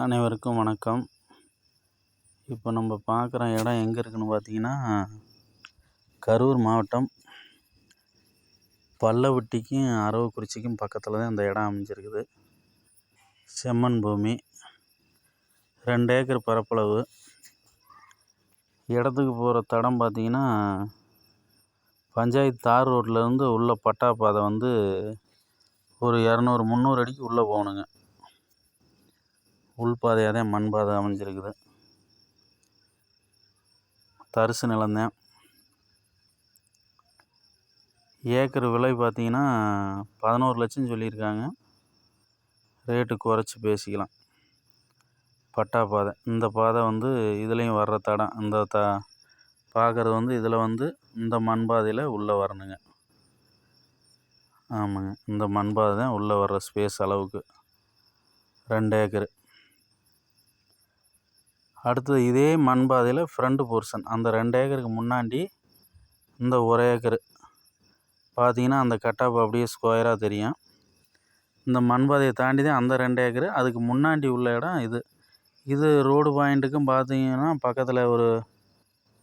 அனைவருக்கும் வணக்கம். இப்போ நம்ம பார்க்குற இடம் எங்கே இருக்குன்னு பார்த்தீங்கன்னா கரூர் மாவட்டம் பல்லவட்டிக்கும் அரவக்குறிச்சிக்கும் பக்கத்தில் தான் இந்த இடம் அமைஞ்சிருக்குது. செம்மண் பூமி ரெண்டு ஏக்கர் பரப்பளவு. இடத்துக்கு போகிற தடம் பார்த்தீங்கன்னா பஞ்சாயத்து தார் ரோட்லேருந்து உள்ள பட்டா பாதை வந்து ஒரு இரநூறு முந்நூறு அடிக்கு உள்ளே போகணுங்க. உள்பாதையாக தான் மண் பாதை அமைஞ்சிருக்குது. தரிசு நிலம்தான். ஏக்கர் விலை பார்த்தீங்கன்னா பதினோரு லட்சம் சொல்லியிருக்காங்க. ரேட்டு குறைச்சி பேசிக்கலாம். பட்டா பாதை. இந்த பாதை வந்து இதுலேயும் வர்ற தடம். இந்த த பார்க்குறது வந்து இதில் வந்து இந்த மண் பாதையில் உள்ளே வரணுங்க. ஆமாங்க. இந்த மண் பாதை தான் உள்ளே வர்ற ஸ்பேஸ் அளவுக்கு. ரெண்டு ஏக்கரு. அடுத்தது இதே மண் பாதையில் ஃப்ரண்ட் போர்ஷன் அந்த ரெண்டு ஏக்கருக்கு முன்னாடி இந்த ஒரு ஏக்கரு பார்த்தீங்கன்னா அந்த கட்டாப்பு அப்படியே ஸ்கொயராக தெரியும். இந்த மண் பாதையை தாண்டி தான் அந்த ரெண்டு ஏக்கரு அதுக்கு முன்னாடி உள்ள இடம் இது. இது ரோடு பாயிண்ட்டுக்கும் பார்த்தீங்கன்னா பக்கத்தில் ஒரு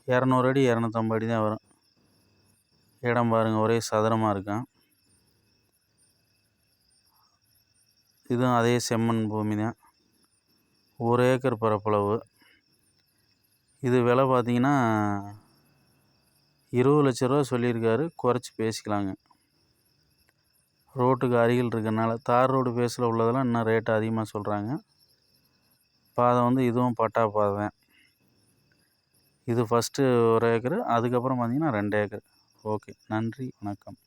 இரநூறு அடி இரநூத்தம்பது அடி தான் வரும். இடம் பாருங்கள் ஒரே சதுரமாக இருக்கும் இதுவும் அதே செம்மண் பூமி தான். ஒரு ஏக்கர் பரப்பளவு. இது விலை பார்த்தீங்கன்னா இருபது லட்ச ரூபா சொல்லியிருக்காரு. குறைச்சி பேசிக்கலாங்க. ரோட்டுக்கு அருகில் இருக்கிறனால தார் ரோடு பேஸில் உள்ளதெல்லாம் இன்னும் ரேட்டு அதிகமாக சொல்கிறாங்க பாதை வந்து இதுவும் பட்டா பாதை தான். இது ஃபஸ்ட்டு ஒரு ஏக்கரு அதுக்கப்புறம் பார்த்திங்கன்னா ரெண்டு ஏக்கர் ஓகே நன்றி வணக்கம்.